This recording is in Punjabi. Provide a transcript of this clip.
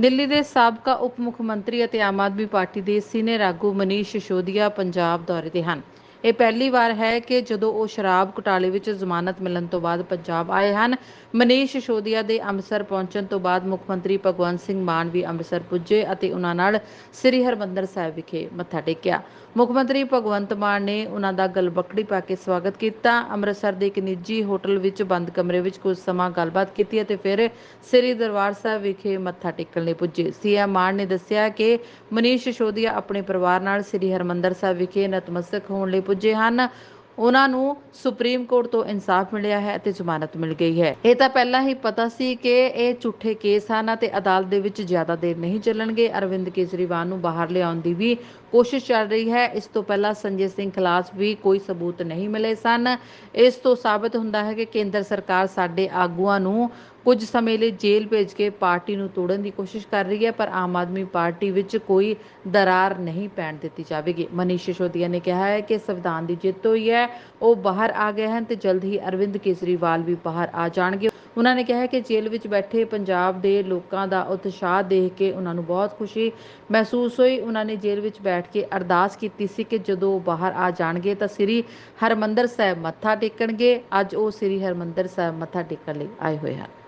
ਦਿੱਲੀ ਦੇ ਸਾਬਕਾ ਉਪ ਮੁੱਖ ਮੰਤਰੀ ਅਤੇ ਆਮ ਆਦਮੀ ਪਾਰਟੀ ਦੇ ਸੀਨੀਅਰ ਆਗੂ ਮਨੀਸ਼ ਸਿਸੋਦੀਆ ਪੰਜਾਬ ਦੌਰੇ ਤੇ ਹਨ। ਇਹ ਪਹਿਲੀ ਵਾਰ ਹੈ ਕਿ ਜਦੋਂ ਉਹ ਸ਼ਰਾਬ ਘੁਟਾਲੇ ਵਿੱਚ ਜ਼ਮਾਨਤ ਮਿਲਣ ਤੋਂ ਬਾਅਦ ਪੰਜਾਬ ਆਏ ਹਨ, ਮਨੀਸ਼ ਸਿਸੋਦੀਆ ਦੇ ਅੰਮ੍ਰਿਤਸਰ ਪਹੁੰਚਣ ਤੋਂ ਬਾਅਦ ਮੁੱਖ ਮੰਤਰੀ ਭਗਵੰਤ ਸਿੰਘ ਮਾਨ ਵੀ ਅੰਮ੍ਰਿਤਸਰ ਪੁੱਜੇ ਅਤੇ ਉਹਨਾਂ ਨਾਲ ਸ੍ਰੀ ਹਰਮੰਦਰ ਸਾਹਿਬ ਵਿਖੇ ਮੱਥਾ ਟੇਕਿਆ। ਮੁੱਖ ਮੰਤਰੀ ਭਗਵੰਤ ਮਾਨ ਨੇ ਉਹਨਾਂ ਦਾ ਗਲਬਕੜੀ ਪਾ ਕੇ ਸਵਾਗਤ ਕੀਤਾ। ਅੰਮ੍ਰਿਤਸਰ ਦੇ ਇੱਕ ਨਿੱਜੀ ਹੋਟਲ ਵਿੱਚ ਬੰਦ ਕਮਰੇ ਵਿੱਚ ਕੁਝ ਸਮਾਂ ਗੱਲਬਾਤ ਕੀਤੀ ਅਤੇ ਫਿਰ ਸ੍ਰੀ ਦਰਬਾਰ ਸਾਹਿਬ ਵਿਖੇ ਮੱਥਾ ਟੇਕਣ ਲਈ ਪੁੱਜੇ। ਸੀਐਮ ਮਾਨ ਨੇ ਦੱਸਿਆ ਕਿ ਮਨੀਸ਼ ਸਿਸੋਦੀਆ ਆਪਣੇ ਪਰਿਵਾਰ ਨਾਲ ਸ੍ਰੀ ਹਰਮੰਦਰ ਸਾਹਿਬ ਵਿਖੇ ਨਤਮਸਤਕ ਹੋਣ ਲਈ ਪੁੱਜੇ ਹਨ। ਉਹਨਾਂ ਨੂੰ ਸੁਪਰੀਮ ਕੋਰਟ ਤੋਂ ਇਨਸਾਫ ਮਿਲਿਆ ਹੈ ਅਤੇ ਜ਼ਮਾਨਤ ਮਿਲ ਗਈ ਹੈ। ਇਹ ਤਾਂ ਪਹਿਲਾਂ ਹੀ ਪਤਾ ਸੀ ਕਿ ਇਹ ਝੂਠੇ ਕੇਸ ਹਨ ਅਤੇ ਅਦਾਲਤ ਦੇ ਵਿੱਚ ਜ਼ਿਆਦਾ ਦੇਰ ਨਹੀਂ ਚੱਲਣਗੇ। ਅਰਵਿੰਦ ਕੇਜਰੀਵਾਲ ਨੂੰ ਬਾਹਰ ਲਿਆਉਣ ਦੀ ਵੀ ਕੋਸ਼ਿਸ਼ ਚੱਲ ਰਹੀ ਹੈ। ਇਸ ਤੋਂ ਪਹਿਲਾਂ ਸੰਜੇ ਸਿੰਘ ਖਿਲਾਫ ਵੀ ਕੋਈ ਸਬੂਤ ਨਹੀਂ ਮਿਲੇ ਸਨ। ਇਸ ਤੋਂ ਸਾਬਤ ਹੁੰਦਾ ਹੈ ਕਿ ਕੇਂਦਰ ਸਰਕਾਰ ਸਾਡੇ ਆਗੂਆਂ ਨੂੰ ਕੁਝ ਸਮੇਂ ਲਈ ਜੇਲ੍ਹ ਭੇਜ ਕੇ ਪਾਰਟੀ ਨੂੰ ਤੋੜਨ ਦੀ ਕੋਸ਼ਿਸ਼ ਕਰ ਰਹੀ ਹੈ, ਪਰ ਆਮ ਆਦਮੀ ਪਾਰਟੀ ਵਿੱਚ ਕੋਈ ਦਰਾਰ ਨਹੀਂ ਪੈਣ ਦਿੱਤੀ ਜਾਵੇਗੀ। ਮਨੀਸ਼ ਸਿਸੋਦੀਆ ਨੇ ਕਿਹਾ ਹੈ ਕਿ ਸੰਵਿਧਾਨ ਦੀ ਜਿੱਤ ਹੋਈ ਹੈ, ਉਹ ਬਾਹਰ ਆ ਗਏ ਹਨ ਤੇ ਜਲਦ ਹੀ ਅਰਵਿੰਦ ਕੇਜਰੀਵਾਲ ਵੀ ਬਾਹਰ ਆ ਜਾਣਗੇ। ਉਹਨਾਂ ਨੇ ਕਿਹਾ ਕਿ ਜੇਲ੍ਹ ਵਿੱਚ ਬੈਠੇ ਪੰਜਾਬ ਦੇ ਲੋਕਾਂ ਦਾ ਉਤਸ਼ਾਹ ਦੇਖ ਕੇ ਉਹਨਾਂ ਨੂੰ ਬਹੁਤ ਖੁਸ਼ੀ ਮਹਿਸੂਸ ਹੋਈ। ਉਹਨਾਂ ਨੇ ਜੇਲ੍ਹ ਵਿੱਚ ਬੈਠ ਕੇ ਅਰਦਾਸ ਕੀਤੀ ਸੀ ਕਿ ਜਦੋਂ ਉਹ ਬਾਹਰ ਆ ਜਾਣਗੇ ਤਾਂ ਸ੍ਰੀ ਹਰਮੰਦਰ ਸਾਹਿਬ ਮੱਥਾ ਟੇਕਣਗੇ। ਅੱਜ ਉਹ ਸ੍ਰੀ ਹਰਮੰਦਰ ਸਾਹਿਬ ਮੱਥਾ ਟੇਕਣ ਲਈ ਆਏ ਹੋਏ ਹਨ।